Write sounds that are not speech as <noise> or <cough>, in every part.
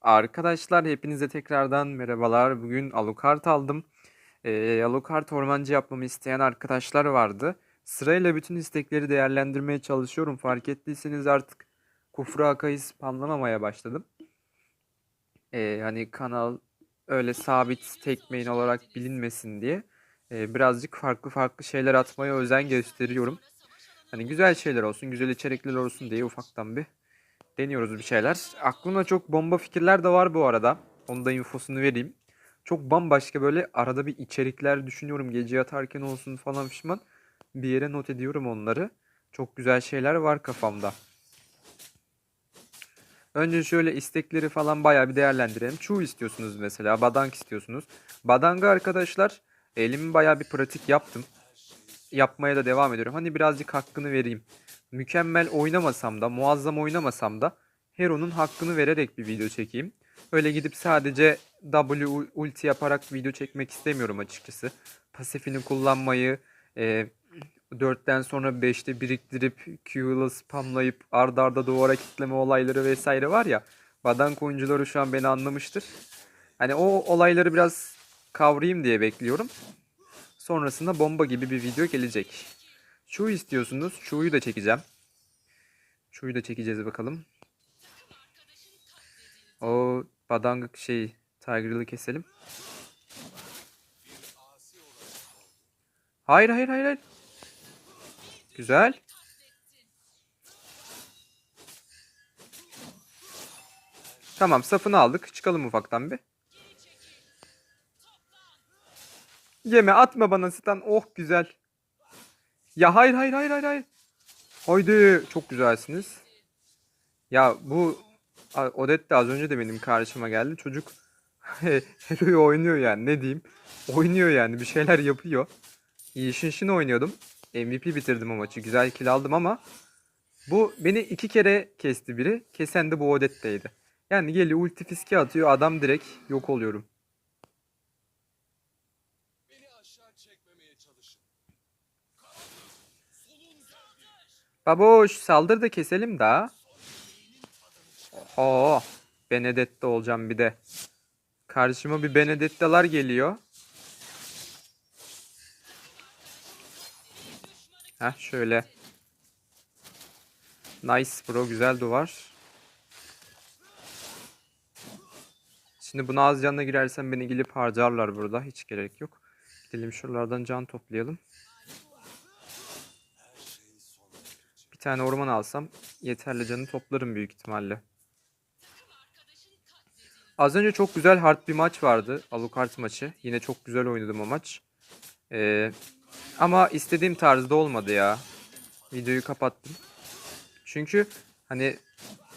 Arkadaşlar hepinize tekrardan merhabalar. Bugün Alucard aldım. Ee, Alucard ormancı yapmamı isteyen arkadaşlar vardı. Sırayla bütün istekleri değerlendirmeye çalışıyorum. Fark ettiyseniz artık Kufra Akay'ı spamlamamaya başladım. Ee, hani kanal öyle sabit tek main olarak bilinmesin diye e, birazcık farklı farklı şeyler atmaya özen gösteriyorum. Hani güzel şeyler olsun, güzel içerikler olsun diye ufaktan bir deniyoruz bir şeyler. Aklımda çok bomba fikirler de var bu arada. Onu da infosunu vereyim. Çok bambaşka böyle arada bir içerikler düşünüyorum. Gece yatarken olsun falan pişman. Bir yere not ediyorum onları. Çok güzel şeyler var kafamda. Önce şöyle istekleri falan bayağı bir değerlendirelim. Chu istiyorsunuz mesela. Badang istiyorsunuz. Badang'ı arkadaşlar elimi bayağı bir pratik yaptım. Yapmaya da devam ediyorum. Hani birazcık hakkını vereyim mükemmel oynamasam da, muazzam oynamasam da Hero'nun hakkını vererek bir video çekeyim. Öyle gidip sadece W ulti yaparak video çekmek istemiyorum açıkçası. Pasifini kullanmayı, e, 4'ten sonra 5'te biriktirip Q'la spamlayıp ardarda arda duvara kitleme olayları vesaire var ya. Badank oyuncuları şu an beni anlamıştır. Hani o olayları biraz kavrayayım diye bekliyorum. Sonrasında bomba gibi bir video gelecek. Şu istiyorsunuz. Şu'yu da çekeceğim. Şu'yu da çekeceğiz bakalım. O badangık şey Tiger'lı keselim. Hayır hayır hayır. Güzel. Tamam safını aldık. Çıkalım ufaktan bir. Yeme atma bana Stan. Oh güzel. Ya hayır hayır hayır hayır hayır. Haydi çok güzelsiniz. Ya bu Odette de az önce de benim karşıma geldi. Çocuk <laughs> Hero'yu oynuyor yani ne diyeyim. Oynuyor yani bir şeyler yapıyor. İyi şin oynuyordum. MVP bitirdim o maçı. Güzel kill aldım ama bu beni iki kere kesti biri. Kesen de bu Odette'ydi. Yani geliyor ulti fiske atıyor adam direkt yok oluyorum. Baboş saldır da keselim daha. Oho. Benedetta olacağım bir de. Karşıma bir Benedetta'lar geliyor. Heh şöyle. Nice bro güzel duvar. Şimdi buna az canla girersem beni gelip harcarlar burada. Hiç gerek yok. Gidelim şuralardan can toplayalım. Tane orman alsam yeterli canı toplarım büyük ihtimalle. Az önce çok güzel hard bir maç vardı. Alucard maçı. Yine çok güzel oynadım o maç. Ee, ama istediğim tarzda olmadı ya. Videoyu kapattım. Çünkü hani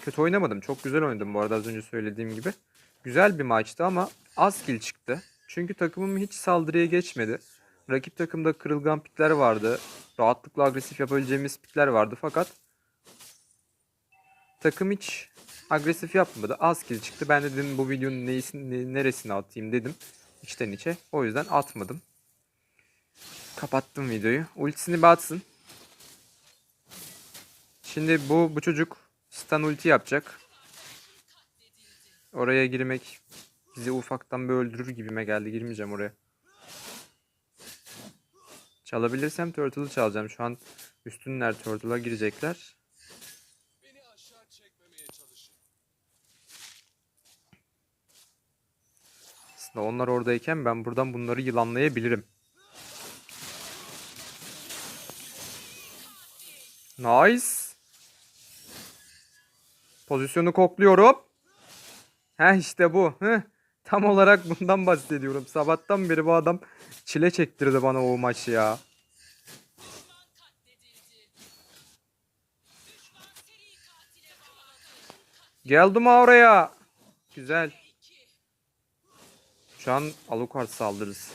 kötü oynamadım. Çok güzel oynadım bu arada az önce söylediğim gibi. Güzel bir maçtı ama az kill çıktı. Çünkü takımım hiç saldırıya geçmedi. Rakip takımda kırılgan pikler vardı. Rahatlıkla agresif yapabileceğimiz pikler vardı fakat takım hiç agresif yapmadı. Az kill çıktı. Ben de dedim bu videonun neyisini, neresine atayım dedim. içten içe. O yüzden atmadım. Kapattım videoyu. Ultisini batsın. Şimdi bu bu çocuk stun ulti yapacak. Oraya girmek bizi ufaktan bir öldürür gibime geldi. Girmeyeceğim oraya. Çalabilirsem Turtle'ı çalacağım. Şu an üstünler Turtle'a girecekler. Aslında onlar oradayken ben buradan bunları yılanlayabilirim. Nice. Pozisyonu kokluyorum. Heh işte bu. Heh. Tam olarak bundan bahsediyorum. Sabahtan beri bu adam çile çektirdi bana o maçı ya. Geldim oraya. Güzel. Şu an Alucard saldırırız.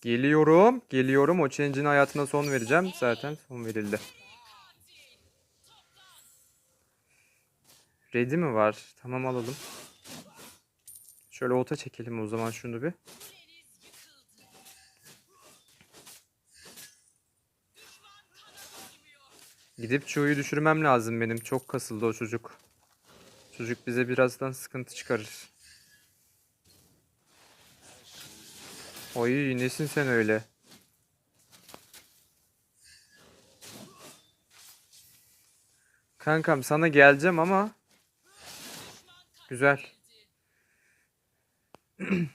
Geliyorum. Geliyorum. O change'in hayatına son vereceğim. Zaten son verildi. Ready mi var? Tamam alalım. Şöyle ota çekelim o zaman şunu bir. Gidip Chu'yu düşürmem lazım benim. Çok kasıldı o çocuk. Çocuk bize birazdan sıkıntı çıkarır. Oy nesin sen öyle? Kankam sana geleceğim ama güzel. <clears throat>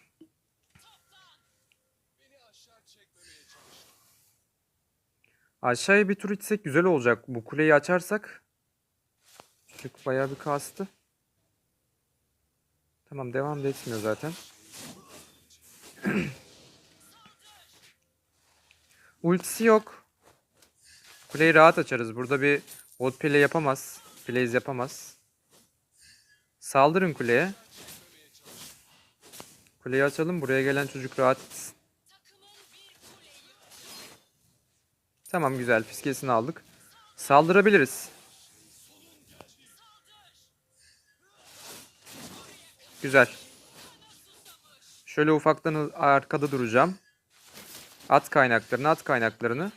Aşağıya bir tur itsek güzel olacak. Bu kuleyi açarsak. Çocuk bayağı bir kastı. Tamam devam da etmiyor zaten. <clears throat> Ultisi yok. Kuleyi rahat açarız. Burada bir bot play yapamaz. Plays yapamaz. Saldırın kuleye. Kuleyi açalım. Buraya gelen çocuk rahat etsin. Tamam güzel. Fiskesini aldık. Saldırabiliriz. Güzel. Şöyle ufaktan arkada duracağım. At kaynaklarını, at kaynaklarını.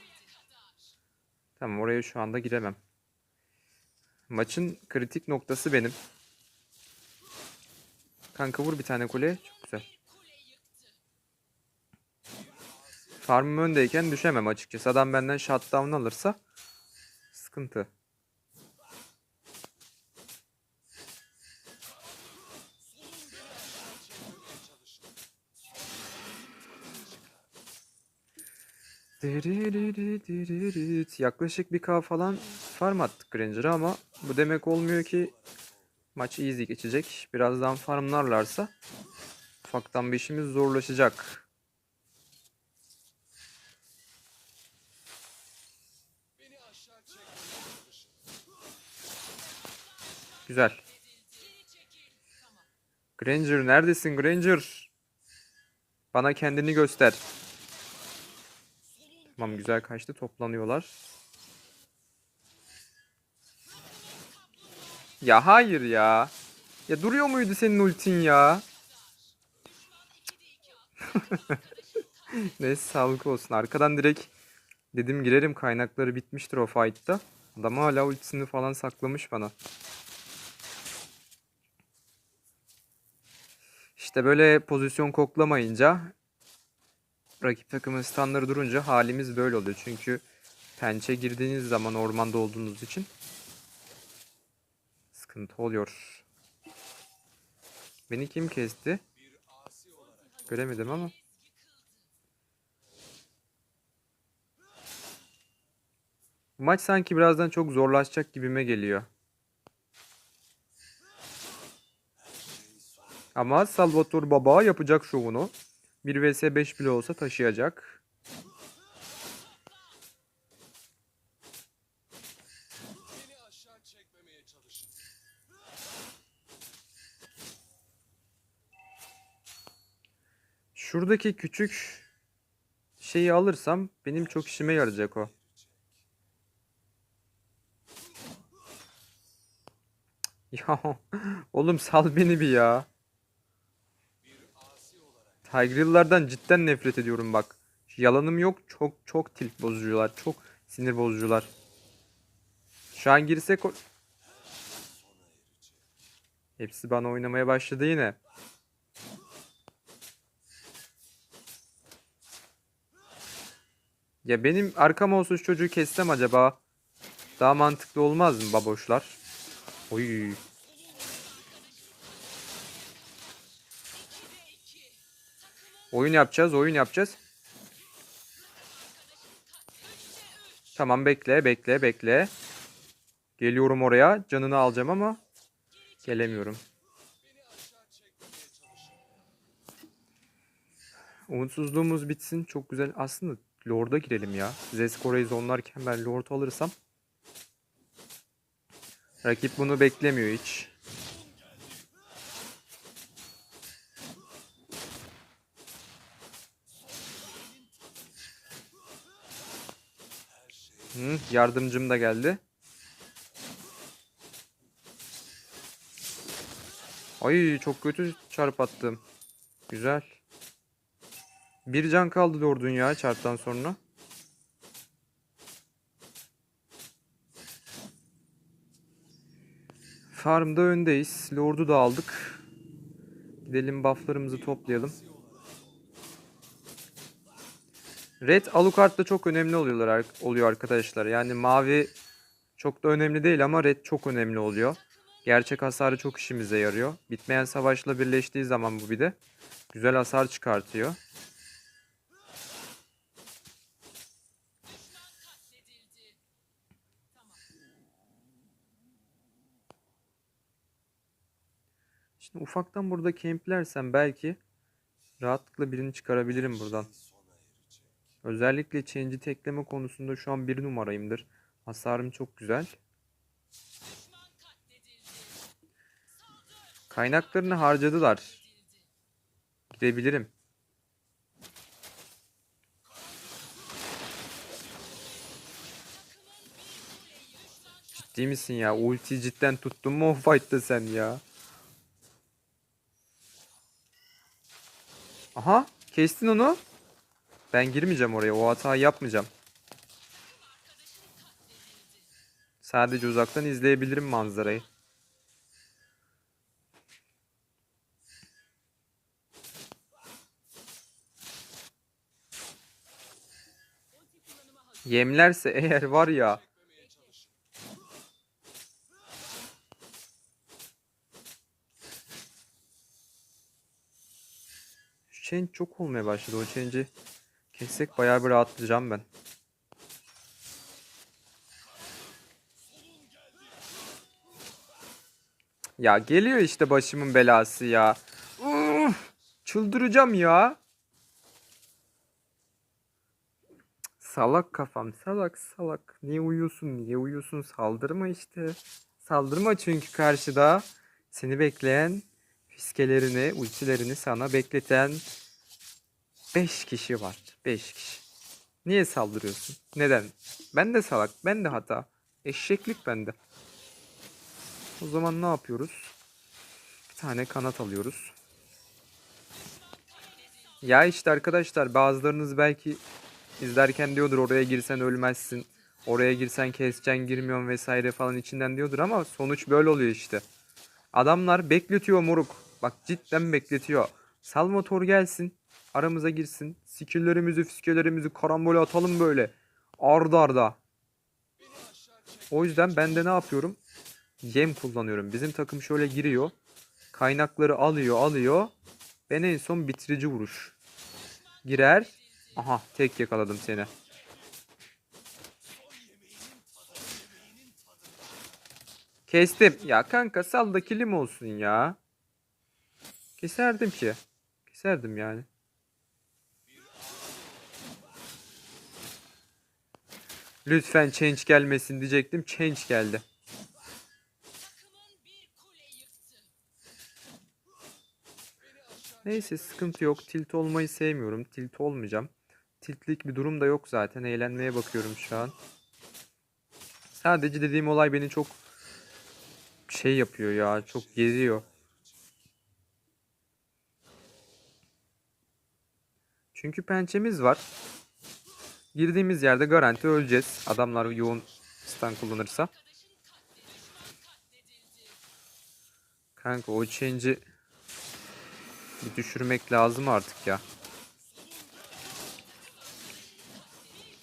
Tamam oraya şu anda giremem. Maçın kritik noktası benim. Kanka vur bir tane kule. Çok güzel. Farmım öndeyken düşemem açıkçası. Adam benden shutdown alırsa sıkıntı. Yaklaşık bir K falan farm attık Granger'a ama bu demek olmuyor ki maç easy geçecek. Birazdan farmlarlarsa ufaktan bir işimiz zorlaşacak. Güzel. Granger neredesin Granger? Bana kendini göster. Tamam güzel kaçtı. Toplanıyorlar. Ya hayır ya. Ya duruyor muydu senin ultin ya? <laughs> Neyse sağlık olsun. Arkadan direkt dedim girerim kaynakları bitmiştir o fight'ta. Adam hala ultisini falan saklamış bana. İşte böyle pozisyon koklamayınca rakip takımın standları durunca halimiz böyle oluyor. Çünkü pençe girdiğiniz zaman ormanda olduğunuz için sıkıntı oluyor. Beni kim kesti? Göremedim ama. Maç sanki birazdan çok zorlaşacak gibime geliyor. Ama Salvatore Baba yapacak şovunu. 1 vs 5 bile olsa taşıyacak. Şuradaki küçük şeyi alırsam benim çok işime yarayacak o. <laughs> Ya oğlum sal beni bir ya. Tigreal'lardan cidden nefret ediyorum bak. Yalanım yok. Çok çok tilt bozucular. Çok sinir bozucular. Şu an girsek. Hepsi bana oynamaya başladı yine. Ya benim arkam olsa şu çocuğu kessem acaba daha mantıklı olmaz mı baboşlar? Oy. Oyun yapacağız, oyun yapacağız. Tamam bekle, bekle, bekle. Geliyorum oraya. Canını alacağım ama gelemiyorum. Umutsuzluğumuz bitsin. Çok güzel. Aslında Lord'a girelim ya. Zescore'yi zonlarken ben Lord alırsam. Rakip bunu beklemiyor hiç. Hı, yardımcım da geldi. Ay çok kötü çarp attım. Güzel. Bir can kaldı Lord'un ya çarptan sonra. Farmda öndeyiz. Lord'u da aldık. Gidelim bufflarımızı toplayalım. Red Alucard da çok önemli oluyorlar ar- oluyor arkadaşlar. Yani mavi çok da önemli değil ama red çok önemli oluyor. Gerçek hasarı çok işimize yarıyor. Bitmeyen savaşla birleştiği zaman bu bir de güzel hasar çıkartıyor. Şimdi ufaktan burada kemplersem belki rahatlıkla birini çıkarabilirim buradan. Özellikle change'i tekleme konusunda şu an bir numarayımdır. Hasarım çok güzel. Kaynaklarını harcadılar. Gidebilirim. Ciddi misin ya? Ulti cidden tuttun mu o fight'ta sen ya? Aha, kestin onu. Ben girmeyeceğim oraya. O hatayı yapmayacağım. Sadece uzaktan izleyebilirim manzarayı. Yemlerse eğer var ya. Şu change çok olmaya başladı. O change'i kessek bayağı bir rahatlayacağım ben. Ya geliyor işte başımın belası ya. Uf, çıldıracağım ya. Salak kafam salak salak. Niye uyuyorsun niye uyuyorsun saldırma işte. Saldırma çünkü karşıda seni bekleyen fiskelerini ultilerini sana bekleten 5 kişi var. 5 kişi. Niye saldırıyorsun? Neden? Ben de salak. Ben de hata. Eşeklik bende. O zaman ne yapıyoruz? Bir tane kanat alıyoruz. Ya işte arkadaşlar bazılarınız belki izlerken diyordur oraya girsen ölmezsin. Oraya girsen keseceksin girmiyorsun vesaire falan içinden diyordur ama sonuç böyle oluyor işte. Adamlar bekletiyor moruk. Bak cidden bekletiyor. Sal motor gelsin. Aramıza girsin. Skill'lerimizi fiskelerimizi karambole atalım böyle. Arda arda. O yüzden ben de ne yapıyorum? Yem kullanıyorum. Bizim takım şöyle giriyor. Kaynakları alıyor alıyor. Ben en son bitirici vuruş. Girer. Aha tek yakaladım seni. Kestim. Ya kanka sal da kilim olsun ya. Keserdim ki. Keserdim yani. Lütfen change gelmesin diyecektim. Change geldi. Neyse sıkıntı yok. Tilt olmayı sevmiyorum. Tilt olmayacağım. Tiltlik bir durum da yok zaten. Eğlenmeye bakıyorum şu an. Sadece dediğim olay beni çok şey yapıyor ya. Çok geziyor. Çünkü pençemiz var. Girdiğimiz yerde garanti öleceğiz. Adamlar yoğun stun kullanırsa. Kanka o change'i bir düşürmek lazım artık ya.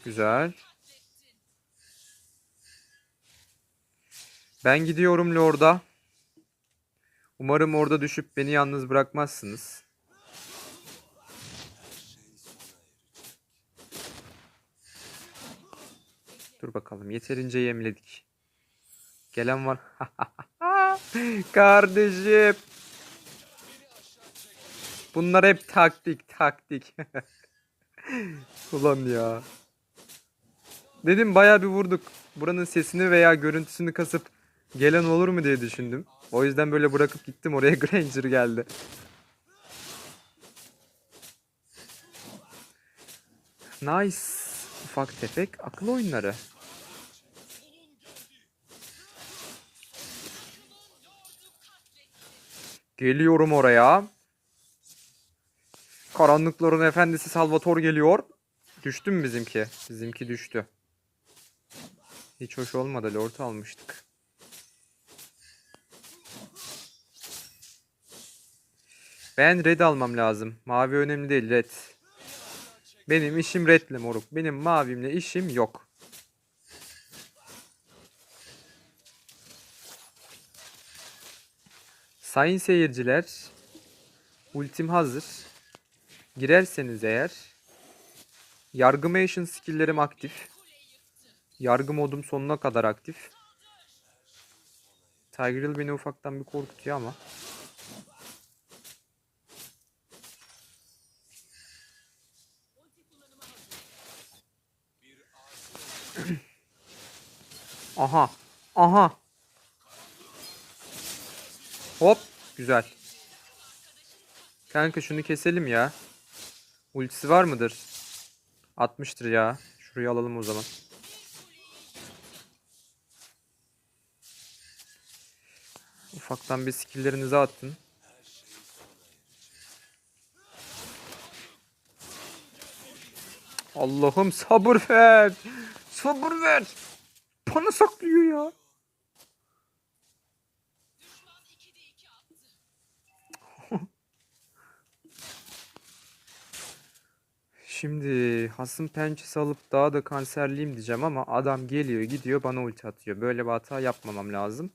Güzel. Ben gidiyorum Lord'a. Umarım orada düşüp beni yalnız bırakmazsınız. Dur bakalım. Yeterince yemledik. Gelen var. <laughs> Kardeşim. Bunlar hep taktik, taktik. <laughs> Ulan ya. Dedim bayağı bir vurduk. Buranın sesini veya görüntüsünü kasıp gelen olur mu diye düşündüm. O yüzden böyle bırakıp gittim oraya <laughs> Granger geldi. Nice. Ufak tefek akıl oyunları. Geliyorum oraya. Karanlıkların efendisi Salvator geliyor. Düştü mü bizimki? Bizimki düştü. Hiç hoş olmadı. Lord almıştık. Ben red almam lazım. Mavi önemli değil red. Benim işim redle moruk. Benim mavimle işim yok. Sayın seyirciler, ultim hazır. Girerseniz eğer, yargımation skill'lerim aktif. Yargı modum sonuna kadar aktif. Tigreal beni ufaktan bir korkutuyor ama. <clears throat> Aha. Aha. Hop. Güzel. Kanka şunu keselim ya. Ultisi var mıdır? 60'tır ya. Şurayı alalım o zaman. Ufaktan bir skilllerinizi attın. Allah'ım sabır ver. Sabır ver. Bana saklıyor ya. Şimdi hasım pençesi alıp daha da kanserliyim diyeceğim ama adam geliyor gidiyor bana ulti atıyor. Böyle bir hata yapmamam lazım.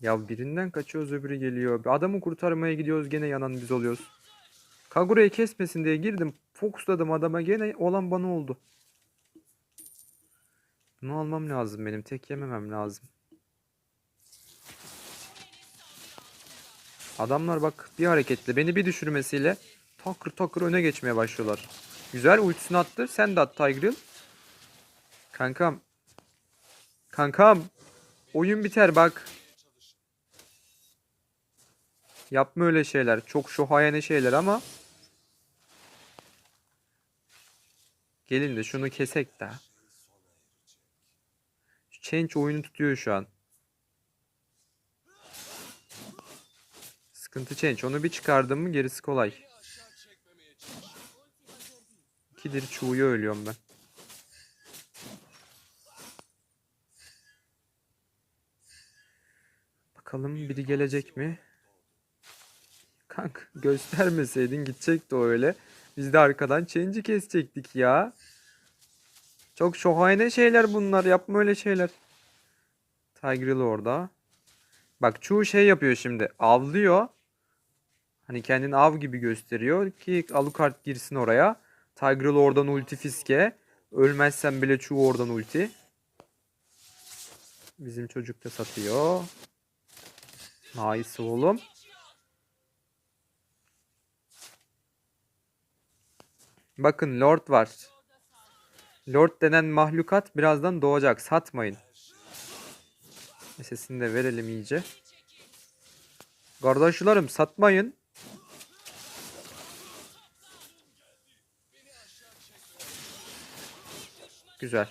Ya birinden kaçıyoruz öbürü geliyor. Adamı kurtarmaya gidiyoruz gene yanan biz oluyoruz. Kagura'yı kesmesin diye girdim. Fokusladım adama gene olan bana oldu. Bunu almam lazım benim. Tek yememem lazım. Adamlar bak bir hareketle beni bir düşürmesiyle takır takır öne geçmeye başlıyorlar. Güzel ultisini attı. Sen de at Tigreal. Kankam. Kankam. Oyun biter bak. Yapma öyle şeyler. Çok şohayane şeyler ama. Gelin de şunu kesek de. Change oyunu tutuyor şu an. Sıkıntı Change. Onu bir çıkardım mı gerisi kolay. İkidir çuğuya ölüyorum ben. Bakalım biri gelecek mi? Kanka göstermeseydin gidecekti o öyle. Biz de arkadan change'i kesecektik ya. Çok şahane şeyler bunlar. Yapma öyle şeyler. Tigreal orada. Bak çoğu şey yapıyor şimdi. Avlıyor. Hani kendini av gibi gösteriyor ki Alucard girsin oraya. Tigreal oradan ulti fiske. Ölmezsen bile çoğu oradan ulti. Bizim çocuk da satıyor. Nice oğlum. Bakın Lord var. Lord denen mahlukat birazdan doğacak. Satmayın. Sesini de verelim iyice. Kardeşlerim satmayın. Güzel.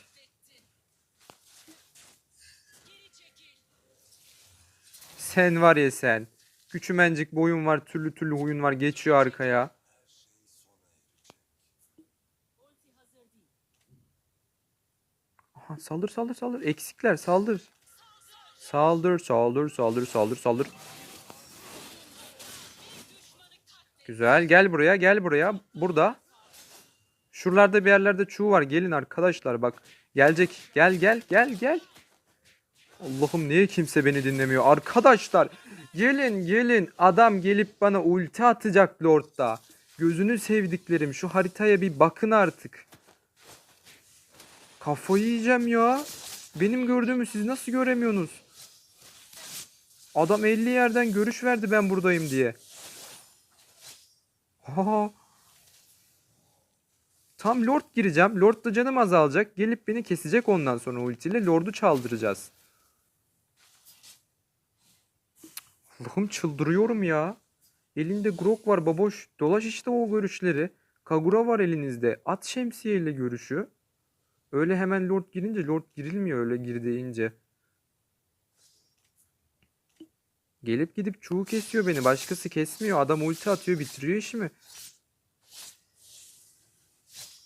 Sen var ya sen. Küçümencik boyun var, türlü türlü huyun var. Geçiyor arkaya. Aha, saldır saldır saldır. Eksikler saldır. Saldır saldır saldır saldır saldır. Güzel. Gel buraya gel buraya. Burada. Şuralarda bir yerlerde çuğu var. Gelin arkadaşlar bak. Gelecek. Gel gel gel gel. Allah'ım niye kimse beni dinlemiyor? Arkadaşlar gelin gelin. Adam gelip bana ulti atacak Lord'da. Gözünü sevdiklerim şu haritaya bir bakın artık. Kafayı yiyeceğim ya. Benim gördüğümü siz nasıl göremiyorsunuz? Adam 50 yerden görüş verdi ben buradayım diye. Ha. Tam Lord gireceğim. Lord da canım azalacak. Gelip beni kesecek ondan sonra ultiyle Lord'u çaldıracağız. Allah'ım çıldırıyorum ya. Elinde Grok var baboş. Dolaş işte o görüşleri. Kagura var elinizde. At şemsiyeyle görüşü. Öyle hemen Lord girince Lord girilmiyor öyle gir deyince. Gelip gidip çoğu kesiyor beni. Başkası kesmiyor. Adam ulti atıyor bitiriyor işimi.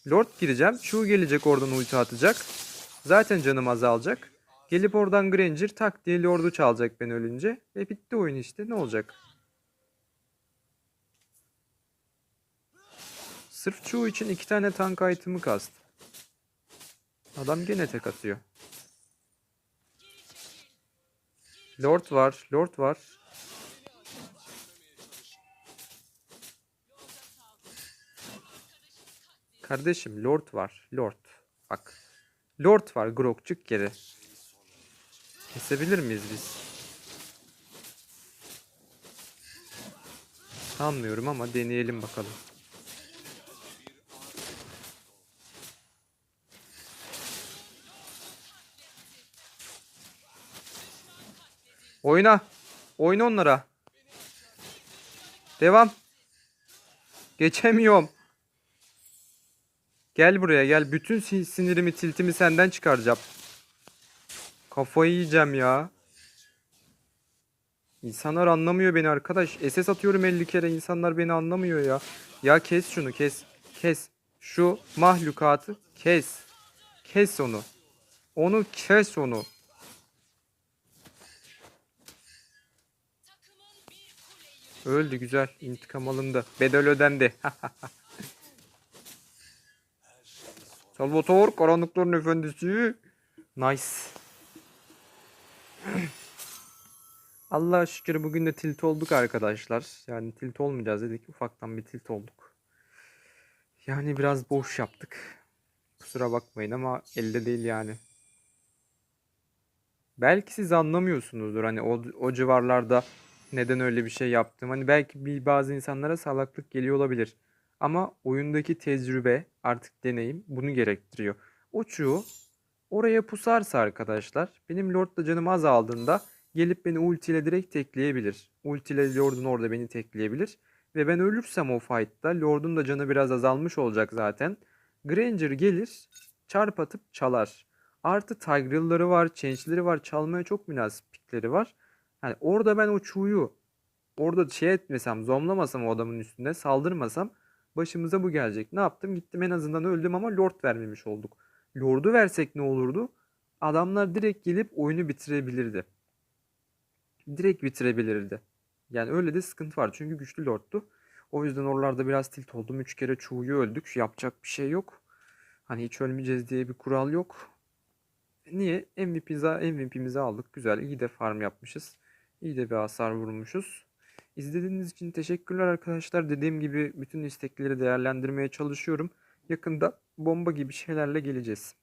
Lord gireceğim. Chu gelecek oradan ulti atacak. Zaten canım azalacak. Gelip oradan Granger tak diye Lord'u çalacak ben ölünce. E bitti oyun işte. Ne olacak? Sırf Chu için iki tane tank item'ı kastı. Adam gene tek atıyor. Lord var. Lord var. Kardeşim Lord var. Lord. Bak. Lord var. Grok çık geri. Kesebilir miyiz biz? Sanmıyorum ama deneyelim bakalım. Oyna. Oyna onlara. Devam. Geçemiyorum. Gel buraya gel. Bütün sin- sinirimi, tiltimi senden çıkaracağım. Kafayı yiyeceğim ya. İnsanlar anlamıyor beni arkadaş. SS atıyorum 50 kere. insanlar beni anlamıyor ya. Ya kes şunu kes. Kes. Şu mahlukatı kes. Kes onu. Onu kes onu. Öldü güzel. İntikam alındı. Bedel ödendi. <laughs> Salvatore karanlıkların efendisi. Nice. <clears throat> Allah'a şükür bugün de tilt olduk arkadaşlar. Yani tilt olmayacağız dedik. Ufaktan bir tilt olduk. Yani biraz boş yaptık. Kusura bakmayın ama elde değil yani. Belki siz anlamıyorsunuzdur hani o, o civarlarda neden öyle bir şey yaptım. Hani belki bir bazı insanlara salaklık geliyor olabilir. Ama oyundaki tecrübe, artık deneyim bunu gerektiriyor. O çuğu oraya pusarsa arkadaşlar, benim Lord'la canım azaldığında gelip beni ultiyle direkt tekleyebilir. Ultiyle Lord'un orada beni tekleyebilir. Ve ben ölürsem o fight'ta Lord'un da canı biraz azalmış olacak zaten. Granger gelir, çarp atıp çalar. Artı Tigreal'ları var, Change'leri var, çalmaya çok münasip pikleri var. Hani orada ben o çuğu orada şey etmesem, zomlamasam o adamın üstünde, saldırmasam başımıza bu gelecek. Ne yaptım? Gittim en azından öldüm ama Lord vermemiş olduk. Lord'u versek ne olurdu? Adamlar direkt gelip oyunu bitirebilirdi. Direkt bitirebilirdi. Yani öyle de sıkıntı var. Çünkü güçlü Lord'tu. O yüzden oralarda biraz tilt oldum. Üç kere çuğuyu öldük. Yapacak bir şey yok. Hani hiç ölmeyeceğiz diye bir kural yok. Niye? MVP'mizi, MVP'mizi aldık. Güzel. iyi de farm yapmışız. İyi de bir hasar vurmuşuz. İzlediğiniz için teşekkürler arkadaşlar. Dediğim gibi bütün istekleri değerlendirmeye çalışıyorum. Yakında bomba gibi şeylerle geleceğiz.